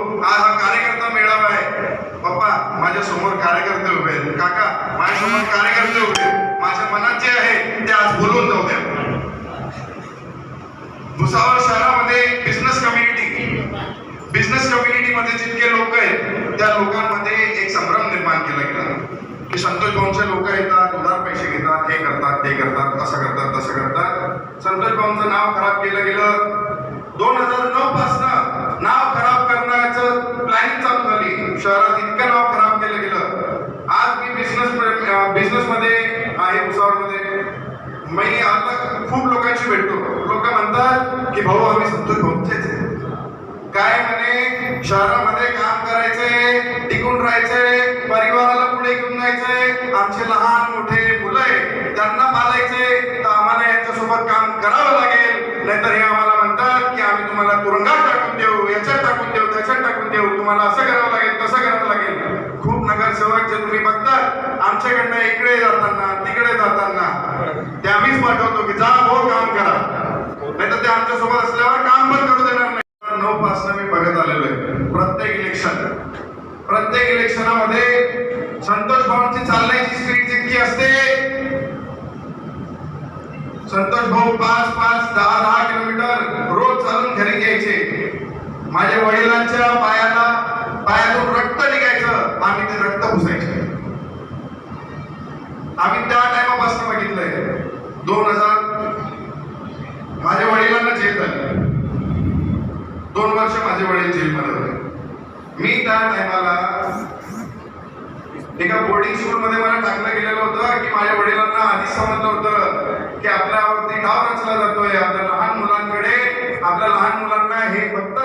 आज हा कार्यकर्ता मेळावा आहे. पप्पा माझ्यासमोर कार्यकर्ते उभे आहेत. काका माझ्यासमोर कार्यकर्ते उभे माझ्या मनात जे आहे ते आज बोलून जाऊ द्या. भुसावळ शहरामध्ये बिझनेस कम्युनिटी बिझनेस कम्युनिटी मध्ये जितके लोक आहेत त्या लोकांमध्ये एक संभ्रम निर्माण केला गेला. की संतोष भाऊंचे लोक येतात उधार पैसे घेतात हे करतात ते करतात तसं करतात तसं करतात. संतोष भाऊंचं नाव खराब केलं गेलं. दोन हजार नऊ पासनं नाव खराब करण्याचं प्लॅनिंग चालू झाली. शहरात इतकं नाव खराब केलं गेलं. आज मी बिझनेस बिझनेस मध्ये आहे भुसावळमध्ये मी आता खूप लोकांशी भेटतो. लोक म्हणतात की भाऊ आम्ही संतोष भाऊंचेच काय म्हणे? शहरामध्ये काम करायचंय टिकून राहायचंय परिवाराला पुढे घेऊन जायचंय. आमचे लहान मोठे मुलं आहे त्यांना पालायचंय तर आम्हाला यांच्यासोबत काम करावं लागेल नाहीतर हे आम्हाला म्हणतात की आम्ही तुम्हाला तुरुंगात टाकून देऊ याच्यात टाकून देऊ त्याच्यात टाकून देऊ. तुम्हाला असं करावं लागेल तसं करावं लागेल. खूप नगरसेवक जे तुम्ही बघतात आमच्याकडनं इकडे जाताना तिकडे जाताना. ते आम्हीच पाठवतो की जा हो काम करा. नाही तर ते आमच्यासोबत असल्यावर काम पण करू देणार नाही. नऊ पासन मी बघत आलेलो आहे. प्रत्येक इलेक्शन प्रत्येक इलेक्शनामध्ये संतोष भावांची चालण्याची स्पीड जितकी असते संतोष भाऊ पाच पाच दहा दहा किलोमीटर रोज चालून घरी घ्यायचे. माझ्या वडिलांच्या पायाला पायातून रक्त निघायचं. आम्ही ते रक्त पुसायचे. आम्ही त्या टायमापासून बघितलंय. दोन हजार माझ्या वडिलांना जेल झाली. दोन वर्ष माझे वडील जेलमध्ये होते. मी त्या टायमाला एका बोर्डिंग स्कूल मध्ये मला टाकलं गेलेलं होतं की माझ्या वडिलांना आधीच समजलं होतं की आपल्यावरती डाव रचला जातोय आपल्या लहान मुलांकडे आपल्या लहान मुलांना हे फक्त